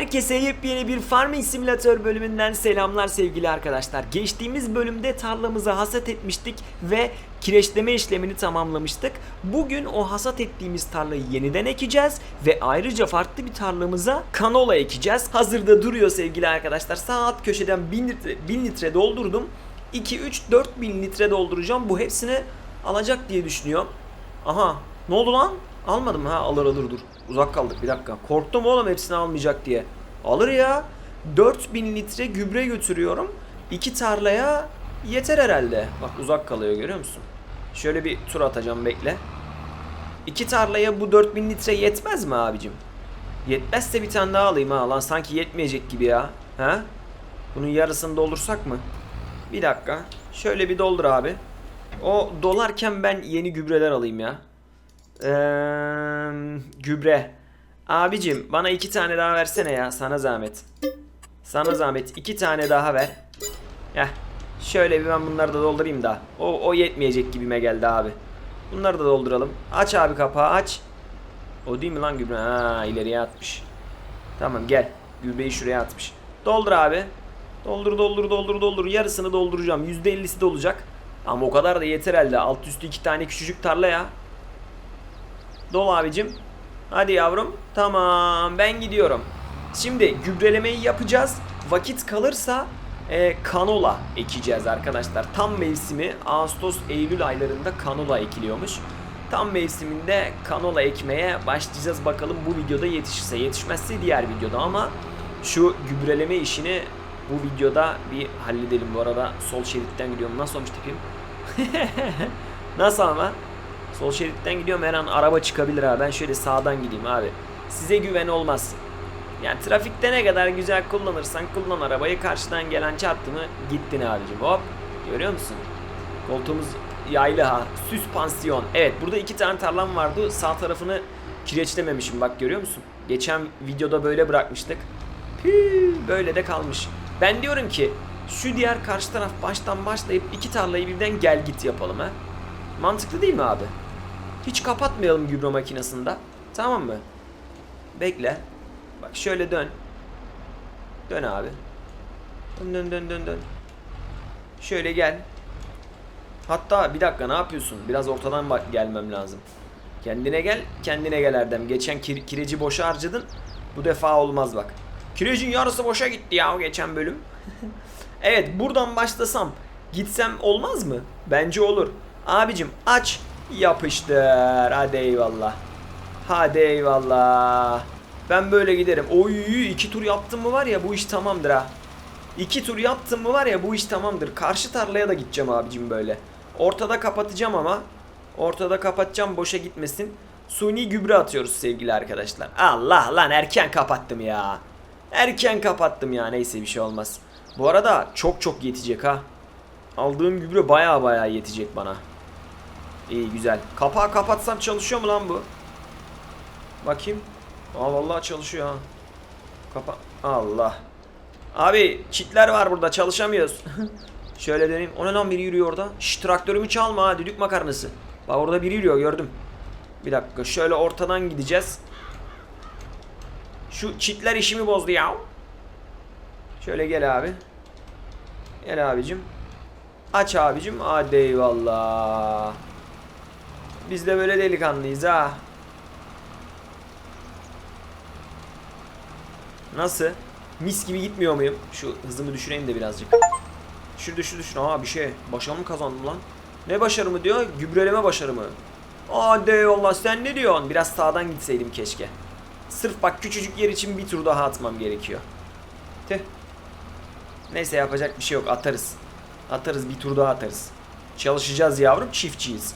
Herkese yepyeni bir Farming Simulator bölümünden selamlar sevgili arkadaşlar. Geçtiğimiz bölümde tarlamızı hasat etmiştik ve kireçleme işlemini tamamlamıştık. Bugün o hasat ettiğimiz tarlayı yeniden ekeceğiz ve ayrıca farklı bir tarlamıza kanola ekeceğiz. Hazırda duruyor sevgili arkadaşlar. Sağ alt köşeden 1000 litre, 1000 litre doldurdum. 2, 3, 4 bin litre dolduracağım. Bu hepsini alacak diye düşünüyorum. Aha ne oldu lan? Almadım ha alır alır dur. Uzak kaldık bir dakika. Korktum oğlum hepsini almayacak diye. Alır ya. 4000 litre gübre götürüyorum. İki tarlaya yeter herhalde. Bak uzak kalıyor görüyor musun? Şöyle bir tur atacağım bekle. İki tarlaya bu 4000 litre yetmez mi abicim? Yetmezse bir tane daha alayım ha. Lan sanki yetmeyecek gibi ya. Ha? Bunun yarısını doldursak mı? Bir dakika. Şöyle bir doldur abi. O dolarken ben yeni gübreler alayım ya. Eee, gübre. Abicim bana iki tane daha versene ya. Sana zahmet. Sana zahmet. iki tane daha ver. Heh. Şöyle bir ben bunları da doldurayım da. O, o yetmeyecek gibime geldi abi. Bunları da dolduralım. Aç abi kapağı aç. O değil mi lan gübre? Ha ileriye atmış. Tamam gel. Gübreyi şuraya atmış. Doldur abi. Doldur doldur doldur doldur. Yarısını dolduracağım. %50'si de olacak. Ama o kadar da yeter elde. Alt üstü iki tane küçücük tarla ya. Dol abicim. Hadi yavrum. Tamam ben gidiyorum. Şimdi gübrelemeyi yapacağız. Vakit kalırsa e, kanola ekeceğiz arkadaşlar. Tam mevsimi Ağustos Eylül aylarında kanola ekiliyormuş. Tam mevsiminde kanola ekmeye başlayacağız bakalım bu videoda yetişirse. Yetişmezse diğer videoda ama şu gübreleme işini bu videoda bir halledelim. Bu arada sol şeritten gidiyorum. Nasıl olmuş tipim? Nasıl ama? Sol şeritten gidiyorum her an araba çıkabilir abi. Ben şöyle sağdan gideyim abi. Size güven olmaz. Yani trafikte ne kadar güzel kullanırsan kullan arabayı karşıdan gelen çarptı mı gittin abicim hop. Görüyor musun? Koltuğumuz yaylı ha. Süspansiyon. Evet burada iki tane tarlam vardı. Sağ tarafını kireçlememişim bak görüyor musun? Geçen videoda böyle bırakmıştık. Püh, böyle de kalmış. Ben diyorum ki şu diğer karşı taraf baştan başlayıp iki tarlayı birden gel git yapalım ha. Mantıklı değil mi abi? Hiç kapatmayalım gübre makinesinde. Tamam mı? Bekle. Bak şöyle dön. Dön abi. Dön dön dön dön dön. Şöyle gel. Hatta bir dakika ne yapıyorsun? Biraz ortadan bak gelmem lazım. Kendine gel, kendine gel Erdem. Geçen kir- kireci boşa harcadın. Bu defa olmaz bak. Kirecin yarısı boşa gitti ya geçen bölüm. evet buradan başlasam gitsem olmaz mı? Bence olur. Abicim aç yapıştır. Hadi eyvallah. Hadi eyvallah. Ben böyle giderim. Oy iki tur yaptım mı var ya bu iş tamamdır ha. İki tur yaptım mı var ya bu iş tamamdır. Karşı tarlaya da gideceğim abicim böyle. Ortada kapatacağım ama. Ortada kapatacağım boşa gitmesin. Suni gübre atıyoruz sevgili arkadaşlar. Allah lan erken kapattım ya. Erken kapattım ya neyse bir şey olmaz. Bu arada çok çok yetecek ha. Aldığım gübre baya baya yetecek bana. İyi güzel. Kapağı kapatsam çalışıyor mu lan bu? Bakayım. Aa vallahi çalışıyor ha. Kapa Allah. Abi çitler var burada çalışamıyoruz. Şöyle döneyim. O ne lan biri yürüyor orada. Şş traktörümü çalma ha düdük makarnası. Bak orada biri yürüyor gördüm. Bir dakika şöyle ortadan gideceğiz. Şu çitler işimi bozdu ya. Şöyle gel abi. Gel abicim. Aç abicim. Hadi eyvallah. Biz de böyle delikanlıyız ha. Nasıl? Mis gibi gitmiyor muyum? Şu hızımı düşüreyim de birazcık. Düşür düşür düşür. Aa bir şey. Başarı mı kazandım lan? Ne başarı mı diyor? Gübreleme başarı mı? Hadi eyvallah sen ne diyorsun? Biraz sağdan gitseydim keşke. Sırf bak küçücük yer için bir tur daha atmam gerekiyor. Tüh. Neyse yapacak bir şey yok atarız. Atarız bir tur daha atarız. Çalışacağız yavrum çiftçiyiz.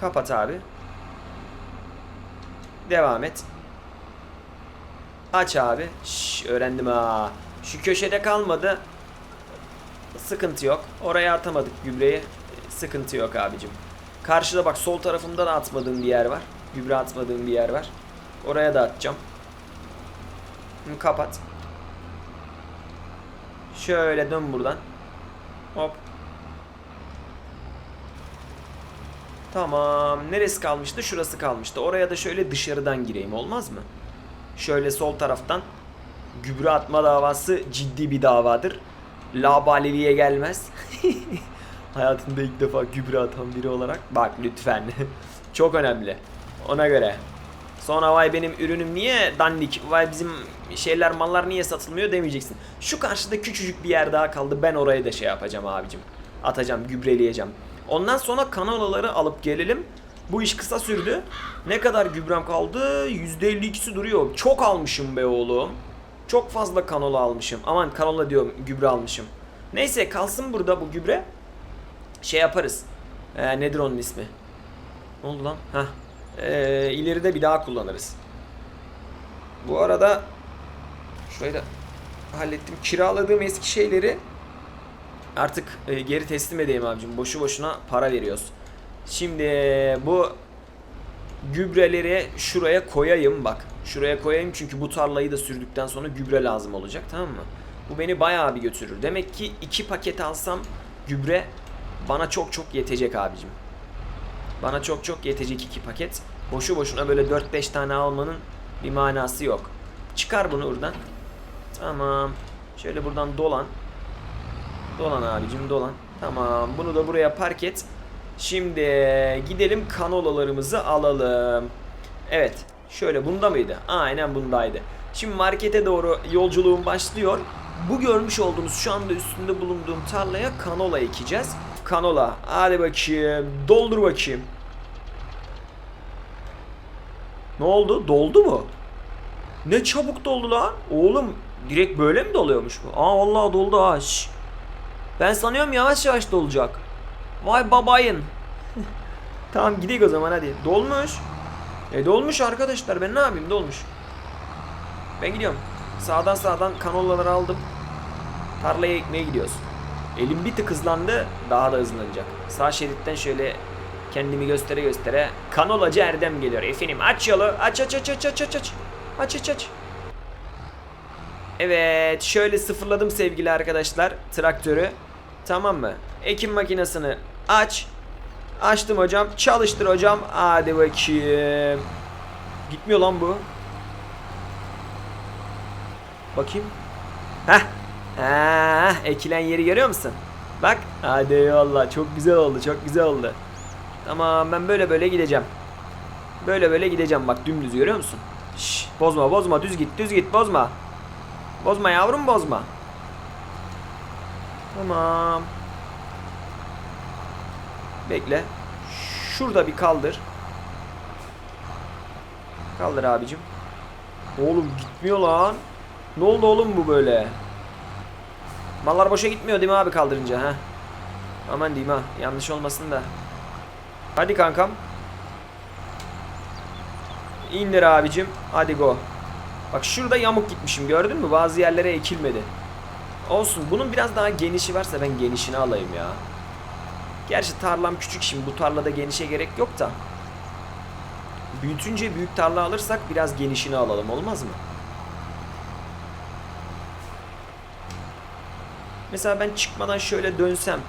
Kapat abi. Devam et. Aç abi. Şş, öğrendim ha. Şu köşede kalmadı. Sıkıntı yok. Oraya atamadık gübreyi. Sıkıntı yok abicim. Karşıda bak sol tarafımda da atmadığım bir yer var. Gübre atmadığım bir yer var. Oraya da atacağım. Kapat. Şöyle dön buradan. Hop. Tamam. Neresi kalmıştı? Şurası kalmıştı. Oraya da şöyle dışarıdan gireyim olmaz mı? Şöyle sol taraftan gübre atma davası ciddi bir davadır. Labaliliğe gelmez. Hayatında ilk defa gübre atan biri olarak. Bak lütfen. Çok önemli. Ona göre. Sonra vay benim ürünüm niye dandik, vay bizim şeyler mallar niye satılmıyor demeyeceksin. Şu karşıda küçücük bir yer daha kaldı ben oraya da şey yapacağım abicim. Atacağım, gübreleyeceğim. Ondan sonra kanolaları alıp gelelim. Bu iş kısa sürdü. Ne kadar gübrem kaldı? %52'si duruyor. Çok almışım be oğlum. Çok fazla kanola almışım. Aman kanola diyorum gübre almışım. Neyse kalsın burada bu gübre. Şey yaparız. Ee, nedir onun ismi? Ne oldu lan? Heh. Ee, ileride bir daha kullanırız. Bu arada şurayı da hallettim. Kiraladığım eski şeyleri artık e, geri teslim edeyim abicim. Boşu boşuna para veriyoruz. Şimdi bu gübreleri şuraya koyayım bak. Şuraya koyayım çünkü bu tarlayı da sürdükten sonra gübre lazım olacak tamam mı? Bu beni bayağı bir götürür. Demek ki iki paket alsam gübre bana çok çok yetecek abicim. Bana çok çok yetecek iki paket. Boşu boşuna böyle 4-5 tane almanın bir manası yok. Çıkar bunu buradan. Tamam. Şöyle buradan dolan. Dolan abicim dolan. Tamam. Bunu da buraya park et. Şimdi gidelim kanolalarımızı alalım. Evet. Şöyle bunda mıydı? Aynen bundaydı. Şimdi markete doğru yolculuğum başlıyor. Bu görmüş olduğunuz şu anda üstünde bulunduğum tarlaya kanola ekeceğiz. Kanola. Hadi bakayım. Doldur bakayım. Ne oldu? Doldu mu? Ne çabuk doldu lan. Oğlum direkt böyle mi doluyormuş bu? Aa vallahi doldu ha. şş. Ben sanıyorum yavaş yavaş dolacak. Vay babayın. tamam gidelim o zaman hadi. Dolmuş. E dolmuş arkadaşlar ben ne yapayım dolmuş. Ben gidiyorum. Sağdan sağdan kanolaları aldım. Tarlaya ekmeye gidiyoruz. Elim bir tık hızlandı daha da hızlanacak. Sağ şeritten şöyle kendimi göstere göstere kanolacı Erdem geliyor. Efendim aç yolu aç aç aç aç aç aç aç aç aç aç. Evet şöyle sıfırladım sevgili arkadaşlar traktörü. Tamam mı? Ekim makinesini aç. Açtım hocam. Çalıştır hocam. Hadi bakayım. Gitmiyor lan bu. Bakayım. Heh. Ha, ekilen yeri görüyor musun? Bak. Hadi eyvallah. Çok güzel oldu. Çok güzel oldu. Tamam ben böyle böyle gideceğim. Böyle böyle gideceğim bak dümdüz görüyor musun? Şş, bozma bozma düz git düz git bozma. Bozma yavrum bozma. Tamam. Bekle. Şurada bir kaldır. Kaldır abicim. Oğlum gitmiyor lan. Ne oldu oğlum bu böyle? Mallar boşa gitmiyor değil mi abi kaldırınca ha? Aman diyeyim ha. Yanlış olmasın da. Hadi kankam. İndir abicim. Hadi go. Bak şurada yamuk gitmişim gördün mü? Bazı yerlere ekilmedi. Olsun. Bunun biraz daha genişi varsa ben genişini alayım ya. Gerçi tarlam küçük şimdi. Bu tarlada genişe gerek yok da. Büyütünce büyük tarla alırsak biraz genişini alalım olmaz mı? Mesela ben çıkmadan şöyle dönsem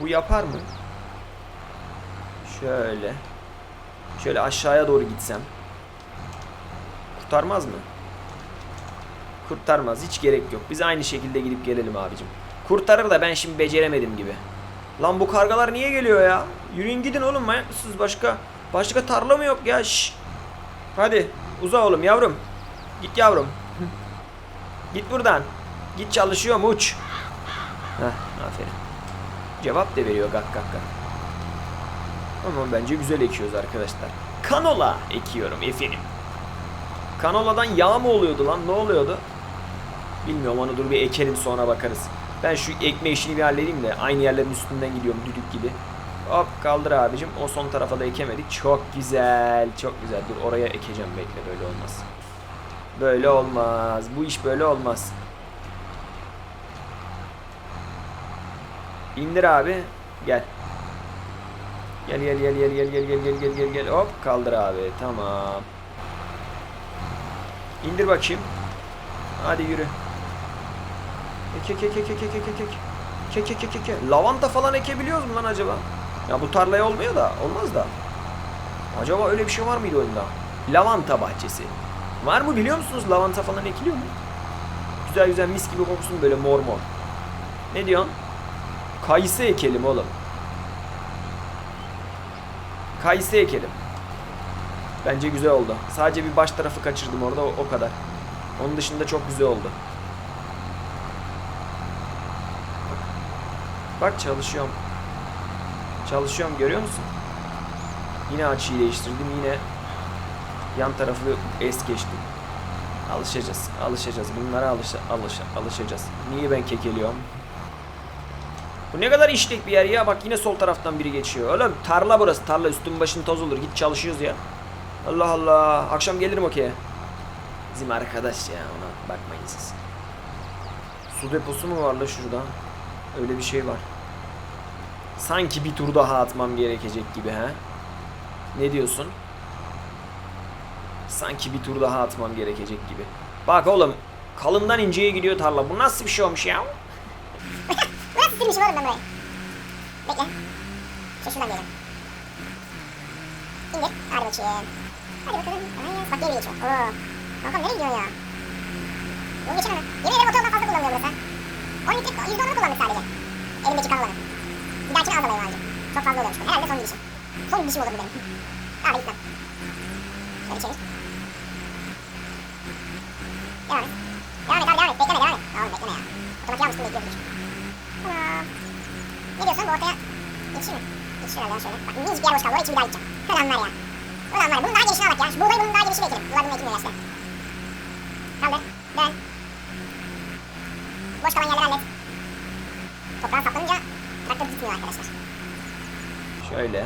bu yapar mı? Şöyle. Şöyle aşağıya doğru gitsem. Kurtarmaz mı? Kurtarmaz. Hiç gerek yok. Biz aynı şekilde gidip gelelim abicim. Kurtarır da ben şimdi beceremedim gibi. Lan bu kargalar niye geliyor ya? Yürüyün gidin oğlum manyak? Başka başka tarla mı yok ya? Şş. Hadi uza oğlum yavrum. Git yavrum. Git buradan. Git çalışıyorum uç. Heh, aferin. Cevap da veriyor gak gak gak. Ama bence güzel ekiyoruz arkadaşlar. Kanola ekiyorum efendim. Kanoladan yağ mı oluyordu lan? Ne oluyordu? Bilmiyorum onu dur bir ekelim sonra bakarız. Ben şu ekme işini bir halledeyim de aynı yerlerin üstünden gidiyorum düdük gibi. Hop kaldır abicim. O son tarafa da ekemedik. Çok güzel. Çok güzel. Dur oraya ekeceğim bekle böyle olmaz. Böyle olmaz. Bu iş böyle olmaz. İndir abi. Gel. Gel gel gel gel gel gel gel gel gel gel gel hop kaldır abi tamam. İndir bakayım. Hadi yürü. Ek ek ek ek ek ek ek ek ek. Ek ek ek ek ek. Lavanta falan ekebiliyoruz mu lan acaba? Ya bu tarlaya olmuyor da olmaz da. Acaba öyle bir şey var mıydı oyunda? Lavanta bahçesi. Var mı biliyor musunuz? Lavanta falan ekiliyor mu? Güzel güzel mis gibi koksun böyle mor mor. Ne diyorsun? Kayısı ekelim oğlum. Kayısı ekelim. Bence güzel oldu. Sadece bir baş tarafı kaçırdım orada o kadar. Onun dışında çok güzel oldu. Bak çalışıyorum. Çalışıyorum görüyor musun? Yine açıyı değiştirdim yine yan tarafı es geçtim. Alışacağız, alışacağız. Bunlara alışa, alışa, alışacağız. Niye ben kekeliyorum? Bu ne kadar işlek bir yer ya. Bak yine sol taraftan biri geçiyor. Oğlum tarla burası. Tarla üstün başın toz olur. Git çalışıyoruz ya. Allah Allah. Akşam gelirim okey. Bizim arkadaş ya ona bakmayın siz. Su deposu mu var la şurada? Öyle bir şey var. Sanki bir tur daha atmam gerekecek gibi ha. Ne diyorsun? Sanki bir tur daha atmam gerekecek gibi. Bak oğlum kalından inceye gidiyor tarla. Bu nasıl bir şey olmuş ya? Nasıl silmişim oğlum ben burayı? Bekle. Şey şuradan gelelim. İndir. Hadi bakayım. Hadi bakalım. Ay, bak geri geçiyor. Oo. Kankam nereye gidiyorsun ya? Yol geçemem. Yemin ederim otoyoldan fazla kullanılıyor burası. 10 litre %10'unu kullandık sadece. Elimdeki kanoların. Dahakine az alayım ayrıca. Çok fazla oluyormuş. Herhalde son gidişim. Son gidişim olur bu benim. Hadi gitmem. Şöyle çevir. Devam et. Devam et abi devam et. Bekleme devam et. Oğlum bekleme ya. Otomatik almıştım bekliyordur. Tamam. Ne diyorsun bu ortaya yetişir mi? Yetişir herhalde şöyle. Bak minicik bir yer boş kaldı. Oraya içi bir daha gideceğim. Ulan var ya. Ulan var. Bunun daha genişine bak ya. Şu buğdayı bunun daha genişine ekelim. Bunlar bunun ekilmiyor gerçekten. Kaldır. Dön. Boş kalan yerleri Şöyle.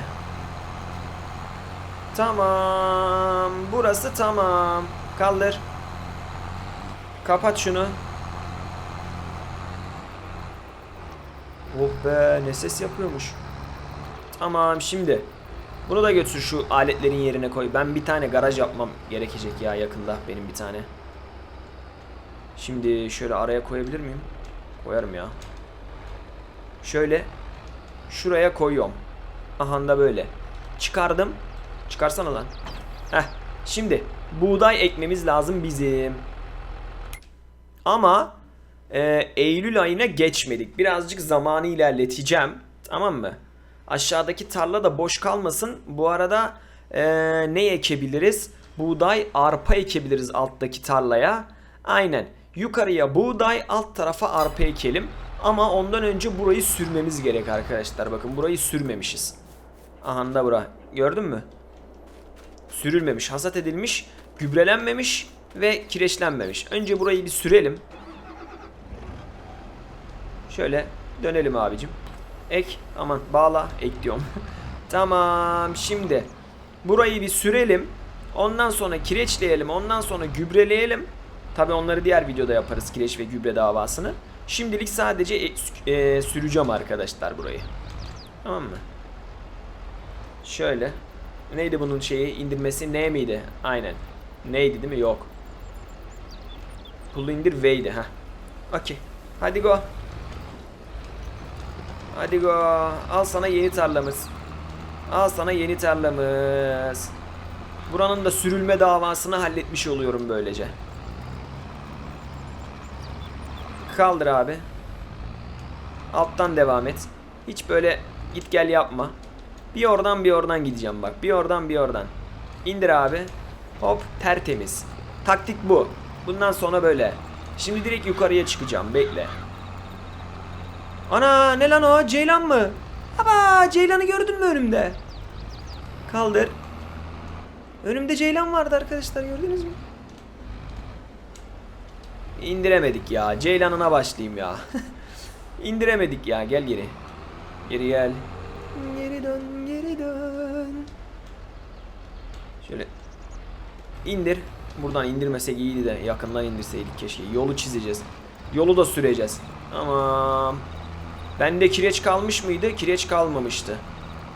Tamam. Burası tamam. Kaldır. Kapat şunu. Oh be ne ses yapıyormuş. Tamam şimdi. Bunu da götür şu aletlerin yerine koy. Ben bir tane garaj yapmam gerekecek ya yakında benim bir tane. Şimdi şöyle araya koyabilir miyim? Koyarım ya. Şöyle şuraya koyuyorum. Aha da böyle. Çıkardım. Çıkarsana lan. Heh. Şimdi buğday ekmemiz lazım bizim. Ama e, Eylül ayına geçmedik. Birazcık zamanı ilerleteceğim. Tamam mı? Aşağıdaki tarla da boş kalmasın. Bu arada e, ne ekebiliriz? Buğday, arpa ekebiliriz alttaki tarlaya. Aynen. Yukarıya buğday, alt tarafa arpa ekelim. Ama ondan önce burayı sürmemiz gerek arkadaşlar. Bakın burayı sürmemişiz. Aha da bura. Gördün mü? Sürülmemiş, hasat edilmiş, gübrelenmemiş ve kireçlenmemiş. Önce burayı bir sürelim. Şöyle dönelim abicim. Ek, aman bağla, ek diyorum. tamam, şimdi burayı bir sürelim. Ondan sonra kireçleyelim, ondan sonra gübreleyelim. Tabi onları diğer videoda yaparız kireç ve gübre davasını. Şimdilik sadece e, e, süreceğim arkadaşlar burayı. Tamam mı? Şöyle. Neydi bunun şeyi indirmesi ne miydi? Aynen. Neydi değil mi? Yok. Pull indir V'ydi ha. Okey. Hadi go. Hadi go. Al sana yeni tarlamız. Al sana yeni tarlamız. Buranın da sürülme davasını halletmiş oluyorum böylece. Kaldır abi. Alttan devam et. Hiç böyle git gel yapma. Bir oradan bir oradan gideceğim bak. Bir oradan bir oradan. İndir abi. Hop tertemiz. Taktik bu. Bundan sonra böyle. Şimdi direkt yukarıya çıkacağım. Bekle. Ana ne lan o? Ceylan mı? Aba Ceylan'ı gördün mü önümde? Kaldır. Önümde Ceylan vardı arkadaşlar gördünüz mü? İndiremedik ya. Ceylan'ına başlayayım ya. İndiremedik ya. Gel geri. Geri gel. Geri dön, geri dön. Şöyle indir. Buradan indirmesek iyiydi de yakından indirseydik keşke. Yolu çizeceğiz. Yolu da süreceğiz. Tamam. Bende kireç kalmış mıydı? Kireç kalmamıştı.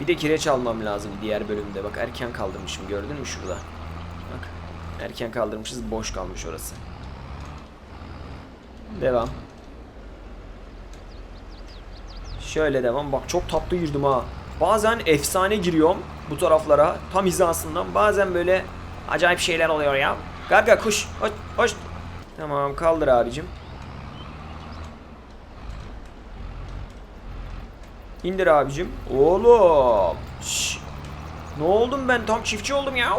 Bir de kireç almam lazım diğer bölümde. Bak erken kaldırmışım gördün mü şurada? Bak erken kaldırmışız boş kalmış orası. Devam. Şöyle devam. Bak çok tatlı girdim ha. Bazen efsane giriyorum bu taraflara. Tam hizasından. Bazen böyle acayip şeyler oluyor ya. Garga kuş. Hoş, hoş. Tamam kaldır abicim. İndir abicim. Oğlum. Şş. Ne oldum ben? Tam çiftçi oldum ya.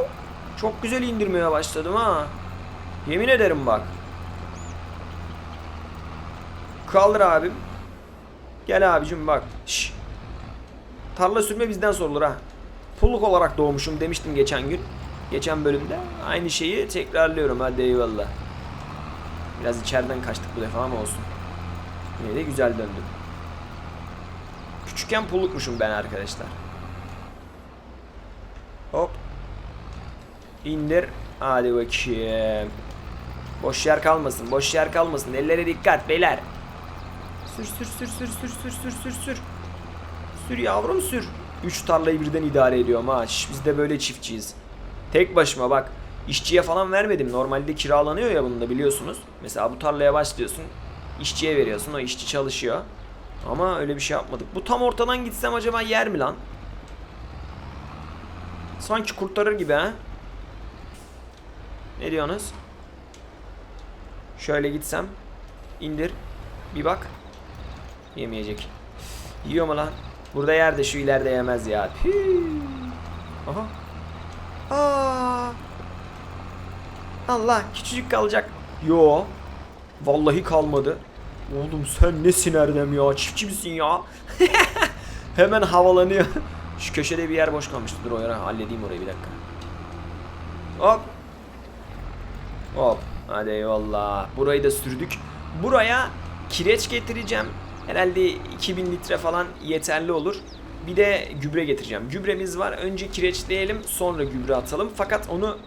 Çok güzel indirmeye başladım ha. Yemin ederim bak. Kaldır abim. Gel abicim bak. Şş. Tarla sürme bizden sorulur ha. Pulluk olarak doğmuşum demiştim geçen gün. Geçen bölümde. Aynı şeyi tekrarlıyorum hadi eyvallah. Biraz içeriden kaçtık bu defa ama olsun. Yine de güzel döndüm. Küçükken pullukmuşum ben arkadaşlar. Hop. İndir. Hadi bakayım. Boş yer kalmasın. Boş yer kalmasın. Ellere dikkat beyler. Sür sür sür sür sür sür sür sür sür. Sür yavrum sür. Üç tarlayı birden idare ediyorum ha. Şş, biz de böyle çiftçiyiz. Tek başıma bak. İşçiye falan vermedim. Normalde kiralanıyor ya bunda biliyorsunuz. Mesela bu tarlaya başlıyorsun. işçiye veriyorsun. O işçi çalışıyor. Ama öyle bir şey yapmadık. Bu tam ortadan gitsem acaba yer mi lan? Sanki kurtarır gibi ha. Ne diyorsunuz? Şöyle gitsem. indir. Bir bak. Yemeyecek. Yiyor mu lan? Burada yer de şu ileride yemez ya. Püh. Aha. Aa. Allah küçücük kalacak. Yo. Vallahi kalmadı. Oğlum sen nesin Erdem ya? Çiftçi misin ya? Hemen havalanıyor. Şu köşede bir yer boş kalmıştı. Dur o yere halledeyim orayı bir dakika. Hop. Hop. Hadi eyvallah. Burayı da sürdük. Buraya kireç getireceğim. Herhalde 2000 litre falan yeterli olur. Bir de gübre getireceğim. Gübremiz var. Önce kireçleyelim sonra gübre atalım. Fakat onu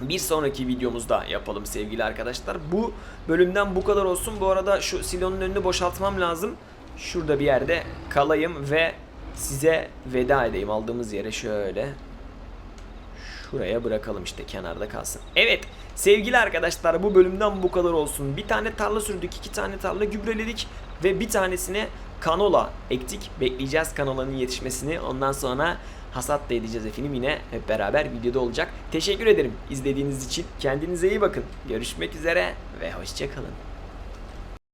bir sonraki videomuzda yapalım sevgili arkadaşlar. Bu bölümden bu kadar olsun. Bu arada şu silonun önünü boşaltmam lazım. Şurada bir yerde kalayım ve size veda edeyim. Aldığımız yere şöyle şuraya bırakalım işte kenarda kalsın. Evet sevgili arkadaşlar bu bölümden bu kadar olsun. Bir tane tarla sürdük, iki tane tarla gübreledik ve bir tanesine kanola ektik. Bekleyeceğiz kanolanın yetişmesini. Ondan sonra hasat da edeceğiz efendim yine hep beraber videoda olacak. Teşekkür ederim izlediğiniz için. Kendinize iyi bakın. Görüşmek üzere ve hoşçakalın.